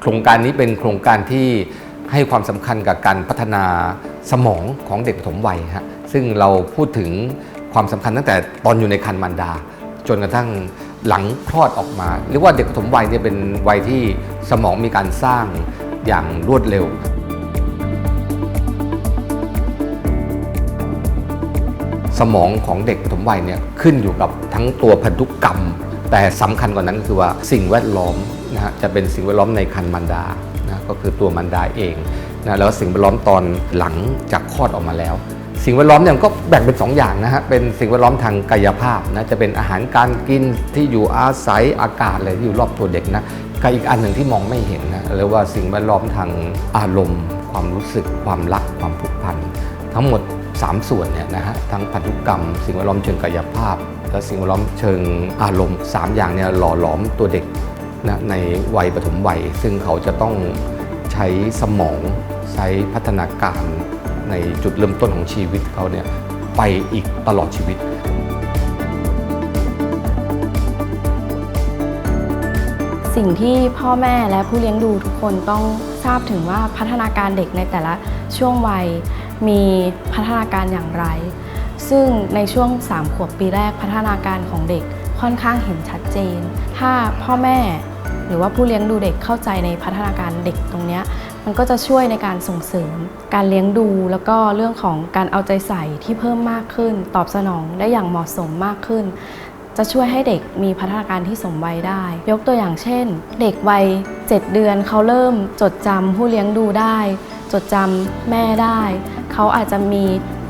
โครงการนี้เป็นโครงการที่ให้ความสำคัญกับการพัฒนาสมองของเด็กปฐมวัยฮะซึ่งเราพูดถึงความสำคัญตั้งแต่ตอนอยู่ในครรภ์มารดา จนกระทั่งหลังคลอดออกมา เรียกว่าเด็กปฐมวัยเนี่ยเป็นวัยที่สมองมีการสร้างอย่างรวดเร็ว สมองของเด็กปฐมวัยเนี่ยขึ้นอยู่กับทั้งตัวพันธุกรรม แต่สำคัญกว่านั้นก็คือว่าสิ่งแวดล้อมนะฮะจะเป็นสิ่งแวดล้อมในครรภ์มารดานะก็คือตัวมารดาเองนะแล้วสิ่งแวดล้อมตอนหลังจากคลอดออกมาแล้ว สิ่งแวดล้อมเนี่ยก็แบ่งเป็นสองอย่างนะฮะเป็นสิ่งแวดล้อมทางกายภาพนะจะเป็นอาหารการกินที่อยู่อาศัยอากาศอะไรที่อยู่รอบตัวเด็กนะกับอีกอันหนึ่งที่มองไม่เห็นนะเรียกว่าสิ่งแวดล้อมทางอารมณ์ ความรู้สึก ความรักความผูกพันทั้งหมด 3 ส่วนเนี่ยนะฮะทั้งพันธุกรรม สิ่งแวดล้อมเชิงกายภาพ และสิ่งแวดล้อมเชิงอารมณ์ 3 อย่างเนี่ยหล่อหลอมตัวเด็กนะในวัยปฐมวัย ซึ่งเขาจะต้องใช้สมองใช้พัฒนาการในจุดเริ่มต้นของชีวิตเขาเนี่ยไปอีกตลอดชีวิตสิ่งที่พ่อแม่และผู้เลี้ยงดูทุกคนต้องทราบถึงว่าพัฒนาการเด็กในแต่ละช่วงวัย มีพัฒนาการอย่างไร ซึ่งในช่วง 3 ขวบปีแรกพัฒนาการของเด็กค่อนข้างเห็นชัดเจน ถ้าพ่อแม่หรือว่าผู้เลี้ยงดูเด็กเข้าใจในพัฒนาการเด็กตรงนี้ มันก็จะช่วยในการส่งเสริม การเลี้ยงดูแล้วก็เรื่องของการเอาใจใส่ที่เพิ่มมากขึ้น ตอบสนองได้อย่างเหมาะสมมากขึ้น จะช่วยให้เด็กมีพัฒนาการที่สมวัยได้ ยกตัวอย่างเช่น เด็กวัย 7 เดือนเขาเริ่มจดจำผู้เลี้ยงดูได้ จดจำแม่ได้ เขาอาจจะมี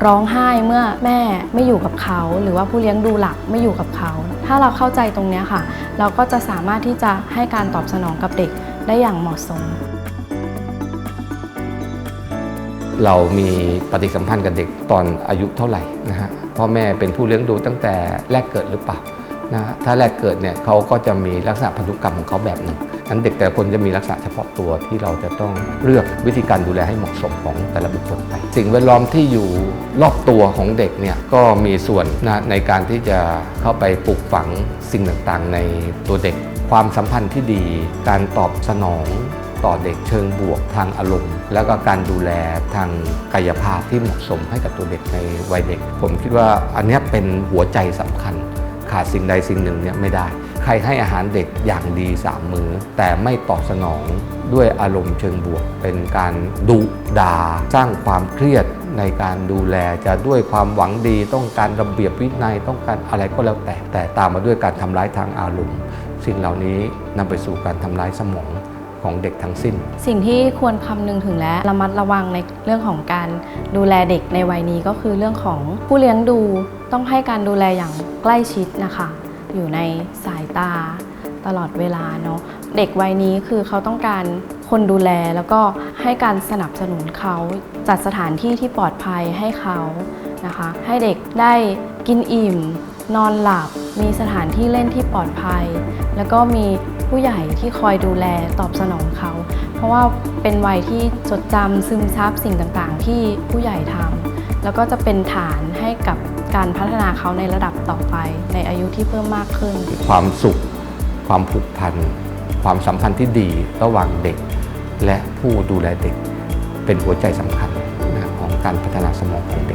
ร้องไห้เมื่อแม่ไม่อยู่กับเขา หรือว่าผู้เลี้ยงดูหลักไม่อยู่กับเขา ถ้าเราเข้าใจตรงนี้ค่ะ เราก็จะสามารถที่จะให้การตอบสนองกับเด็กได้อย่างเหมาะสม เรามีปฏิสัมพันธ์กับเด็กตอนอายุเท่าไหร่นะฮะพ่อแม่เป็นผู้เลี้ยงดูตั้งแต่แรกเกิดหรือเปล่านะถ้าแรกเกิดเนี่ยเขาก็จะมีลักษณะพันธุกรรมของเขาแบบหนึ่ง นั้นเด็กแต่ละคนจะมีลักษณะเฉพาะตัวที่เราจะต้องเลือกวิธีการดูแลให้เหมาะสมของแต่ละบุคคลไป สิ่งแวดล้อมที่อยู่รอบตัวของเด็กเนี่ยก็มีส่วนนะในการที่จะเข้าไปปลูกฝังสิ่งต่างๆ ในตัวเด็ก ความสัมพันธ์ที่ดี การตอบสนองต่อเด็กเชิงบวกทางอารมณ์ แล้วก็การดูแลทางกายภาพที่เหมาะสมให้กับตัวเด็กในวัยเด็ก ผมคิดว่าอันนี้เป็นหัวใจสำคัญ ขาดสิ่งใดสิ่งหนึ่งเนี่ยไม่ได้ ใครให้อาหารเด็กอย่างดีสามมือแต่ไม่ตอบสนองด้วยอารมณ์เชิงบวก เป็นการดุดาสร้างความเครียดในการดูแลจะด้วยความหวังดีต้องการระเบียบวินัยต้องการอะไรก็แล้วแต่ แต่ตามมาด้วยการทำร้ายทางอารมณ์สิ่งเหล่านี้นำไปสู่การทำร้ายสมองของเด็กทั้งสิ้น สิ่งที่ควรคำนึงถึงและระมัดระวังในเรื่องของการดูแลเด็กในวัยนี้ก็คือเรื่องของผู้เลี้ยงดูต้องให้การดูแลอย่างใกล้ชิดนะคะ อยู่ในสายตาตลอดเวลาเนาะเด็กวัยนี้คือเขาต้องการคนดูแลแล้วก็ให้การสนับสนุนเขาจัดสถานที่ที่ปลอดภัยให้เขานะคะ ให้เด็กได้กินอิ่ม นอนหลับ มีสถานที่เล่นที่ปลอดภัย แล้วก็มีผู้ใหญ่ที่คอยดูแลตอบสนองเขา เพราะว่าเป็นวัยที่จดจำซึมซับสิ่งต่างๆ ที่ผู้ใหญ่ทำแล้วก็จะเป็นฐานให้กับ การพัฒนาเขาในระดับต่อไป ในอายุที่เพิ่มมากขึ้น ความสุข ความผูกพัน ความสัมพันธ์ที่ดีระหว่างเด็ก และผู้ดูแลเด็ก เป็นหัวใจสำคัญของการพัฒนาสมองของเด็ก